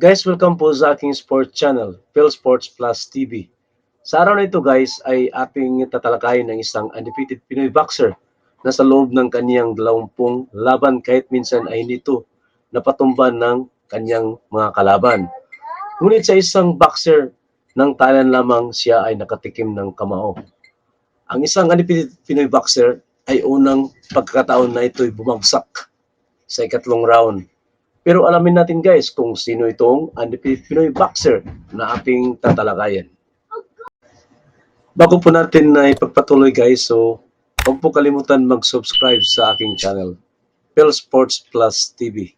Guys, welcome po sa aking sports channel, Phil Sports Plus TV. Sa araw na ito guys ay ating tatalakayin ng isang undefeated Pinoy boxer na sa loob ng kaniyang dalawampung laban kahit minsan ay hindi ito napatumban ng kanyang mga kalaban. Ngunit sa isang boxer ng Thailand lamang siya ay nakatikim ng kamao. Ang isang undefeated Pinoy boxer ay unang pagkakataon na ito'y bumagsak sa ikatlong round pero alamin natin guys kung sino itong undefeated Pinoy boxer na ating tatalakayan. Bago po natin na ipagpatuloy guys, so huwag po kalimutan mag-subscribe sa aking channel, Phil Sports Plus TV.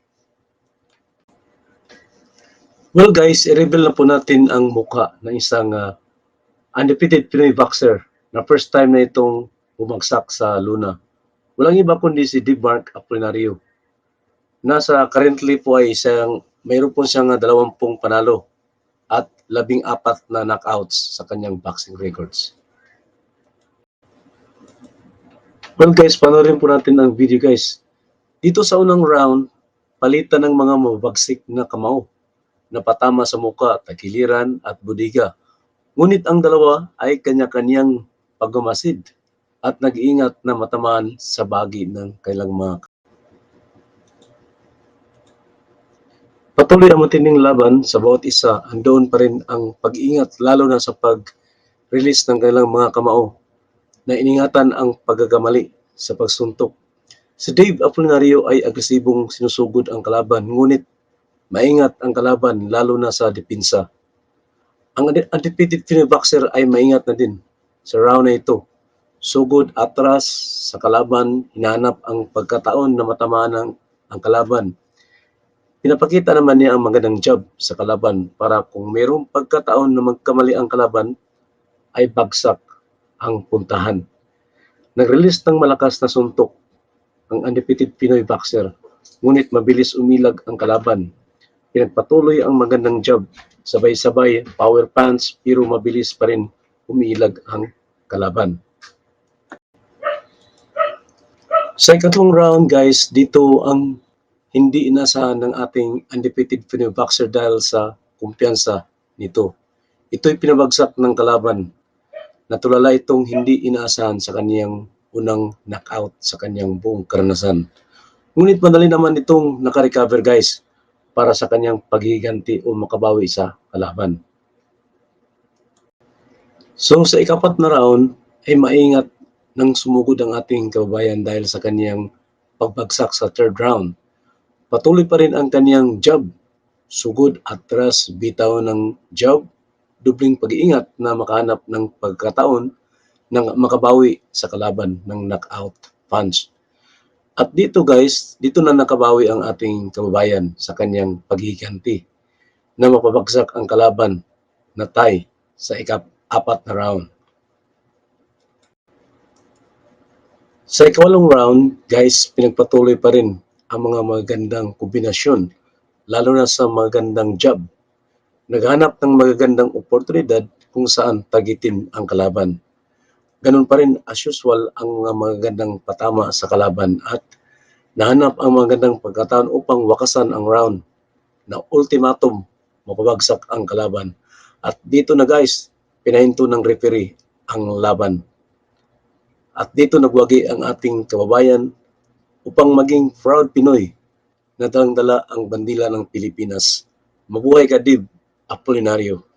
Well guys, i-reveal na po natin ang mukha ng isang ah, undefeated Pinoy boxer na first time na itong bumagsak sa Luna. Walang iba kundi si Mark Apolinario nasa currently po ay isang mayroon po siyang ah, dalawampung panalo at labing apat na knockouts sa kanyang boxing records. Well guys, panoorin po natin ang video guys. Dito sa unang round, palitan ng mga mabagsik na kamao na patama sa muka, takiliran at budiga. Ngunit ang dalawa ay kanya-kanyang pagmamasid at nag-iingat na matamaan sa bagi ng kailang mga Patuloy ang matinding laban sa bawat isa, andoon pa rin ang pag-iingat lalo na sa pag-release ng kanilang mga kamao na iningatan ang paggagamali sa pagsuntok. Si Dave Apolinario ay agresibong sinusugod ang kalaban, ngunit maingat ang kalaban lalo na sa depensa. Ang unde- undefeated Pinoy boxer ay maingat na din sa round na ito. Sugod atras sa kalaban, hinahanap ang pagkataon na matamaan ang, ang kalaban. Pinapakita naman niya ang magandang job sa kalaban para kung mayroong pagkataon na magkamali ang kalaban, ay bagsak ang puntahan. Nag-release ng malakas na suntok ang undefeated Pinoy boxer, ngunit mabilis umilag ang kalaban. Pinagpatuloy ang magandang job, sabay-sabay power punch pero mabilis pa rin umilag ang kalaban. Sa ikatlong round guys, dito ang hindi inasahan ng ating undefeated Pinoy boxer dahil sa kumpiyansa nito. Ito'y pinabagsak ng kalaban. Natulala itong hindi inaasahan sa kaniyang unang knockout sa kaniyang buong karanasan. Ngunit madali naman itong nakarecover guys para sa kanyang paghiganti o makabawi sa kalaban. So sa ikapat na round ay maingat nang sumugod ang ating kababayan dahil sa kaniyang pagbagsak sa third round. Patuloy pa rin ang kaniyang job, sugod, atras, bitaw ng job, dubling pag-iingat na makahanap ng pagkataon ng makabawi sa kalaban ng knockout punch. At dito guys, dito na nakabawi ang ating kababayan sa kanyang paghiganti na mapabagsak ang kalaban na tie sa ikap-apat na round. Sa ikawalong round, guys, pinagpatuloy pa rin ang mga magandang kombinasyon, lalo na sa magandang job. Naghanap ng magagandang oportunidad kung saan tagitin ang kalaban. Ganun pa rin as usual ang mga magagandang patama sa kalaban at nahanap ang magandang pagkataon upang wakasan ang round na ultimatum mapabagsak ang kalaban. At dito na guys, pinahinto ng referee ang laban. At dito nagwagi ang ating kababayan upang maging proud Pinoy na dalang-dala ang bandila ng Pilipinas. Mabuhay ka, Dib Apolinario.